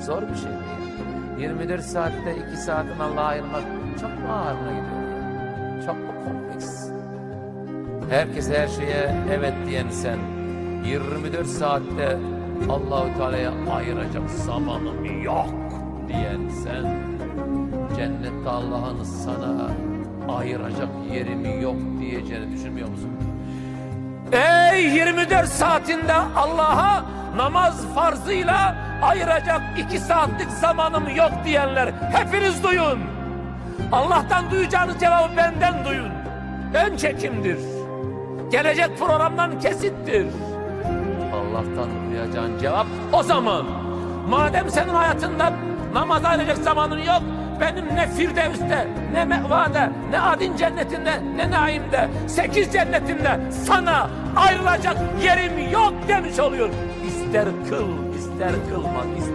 Zor bir şey değil. 24 saatte 2 saatin Allah'a ayırmak çok mu ağırına gidiyor? Çok mu kompleks? Herkes her şeye evet diyen sen 24 saatte Allahu Teala'ya ayıracak zamanım yok diyen sen cennette Allah'ın sana ayıracak yerimi yok diyeceğini düşünmüyor musun? Ey 24 saatinde Allah'a namaz farzıyla ayıracak iki saatlik zamanım yok diyenler hepiniz duyun. Allah'tan duyacağınız cevabı benden duyun. Ön çekimdir. Gelecek programdan kesittir. Allah'tan duyacağın cevap o zaman. Madem senin hayatında namaz ayıracak zamanın yok, benim ne Firdevs'te, ne Meva'da, ne Adin cennetinde, ne Naim'de, sekiz cennetinde sana ayrılacak yerim yok demiş oluyor. İster kıl, ister kılma, ister